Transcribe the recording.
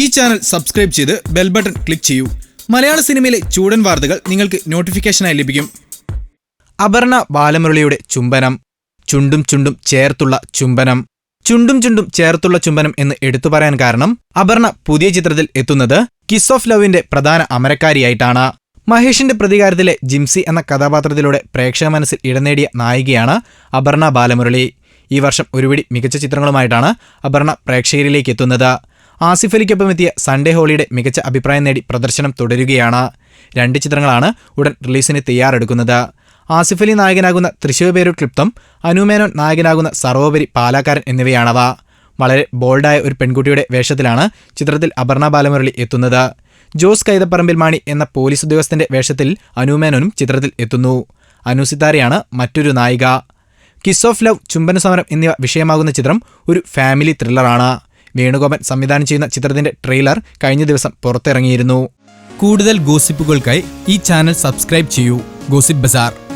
ഈ channel subscribe ചെയ്ത് bell button click ചെയ്യൂ. മലയാള സിനിമയിലെ ചൂടൻ വാർത്തകൾ നിങ്ങൾക്ക് നോട്ടിഫിക്കേഷനായി ലഭിക്കും. അപർണ ബാലമുരളിയുടെ ചുംബനം ചുണ്ടും ചുണ്ടും ചേർത്തുള്ള ചുംബനം ചുണ്ടും ചുണ്ടും ചേർത്തുള്ള ചുംബനം എന്ന് എടുത്തു പറയാൻ കാരണം അപർണ പുതിയ ചിത്രത്തിൽ എത്തുന്നത് കിസ് ഓഫ് ലവിന്റെ പ്രധാന അമരക്കാരിയായിട്ടാണ്. മഹേഷിന്റെ പ്രതികാരത്തിലെ ജിംസി എന്ന കഥാപാത്രത്തിലൂടെ പ്രേക്ഷക മനസ്സിൽ ഇടനേടിയ നായികയാണ് അപർണ ബാലമുരളി. ഈ വർഷം ഒരുപിടി മികച്ച ചിത്രങ്ങളുമായിട്ടാണ് അപർണ പ്രേക്ഷകരിലേക്ക് എത്തുന്നത്. ആസിഫ് അലിക്കൊപ്പം എത്തിയ സൺഡേ ഹോളിയുടെ മികച്ച അഭിപ്രായം നേടി പ്രദർശനം തുടരുകയാണ്. രണ്ട് ചിത്രങ്ങളാണ് ഉടൻ റിലീസിന് തയ്യാറെടുക്കുന്നത്. ആസിഫ് അലി നായകനാകുന്ന തൃശൂർ പേരു ക്ലിപ്തം അനുമേനോൻ നായകനാകുന്ന സർവോപരി പാലാക്കാരൻ എന്നിവയാണവ. വളരെ ബോൾഡായ ഒരു പെൺകുട്ടിയുടെ വേഷത്തിലാണ് ചിത്രത്തിൽ അപർണ ബാലമുരളി എത്തുന്നത്. ജോസ് കൈതപ്പറമ്പിൽ മാണി എന്ന പോലീസ് ഉദ്യോഗസ്ഥന്റെ വേഷത്തിൽ അനുമേനോനും ചിത്രത്തിൽ എത്തുന്നു. അനുസിത്താരയാണ് മറ്റൊരു നായിക. കിസ് ഓഫ് ലവ് ചുംബന സമരം എന്നിവ വിഷയമാകുന്ന ചിത്രം ഒരു ഫാമിലി ത്രില്ലറാണ്. വേണുഗോപൻ സംവിധാനം ചെയ്യുന്ന ചിത്രത്തിന്റെ ട്രെയിലർ കഴിഞ്ഞ ദിവസം പുറത്തിറങ്ങിയിരുന്നു. കൂടുതൽ ഗോസിപ്പുകൾക്കായി ഈ ചാനൽ സബ്സ്ക്രൈബ് ചെയ്യൂ. ഗോസിപ്പ് ബസാർ.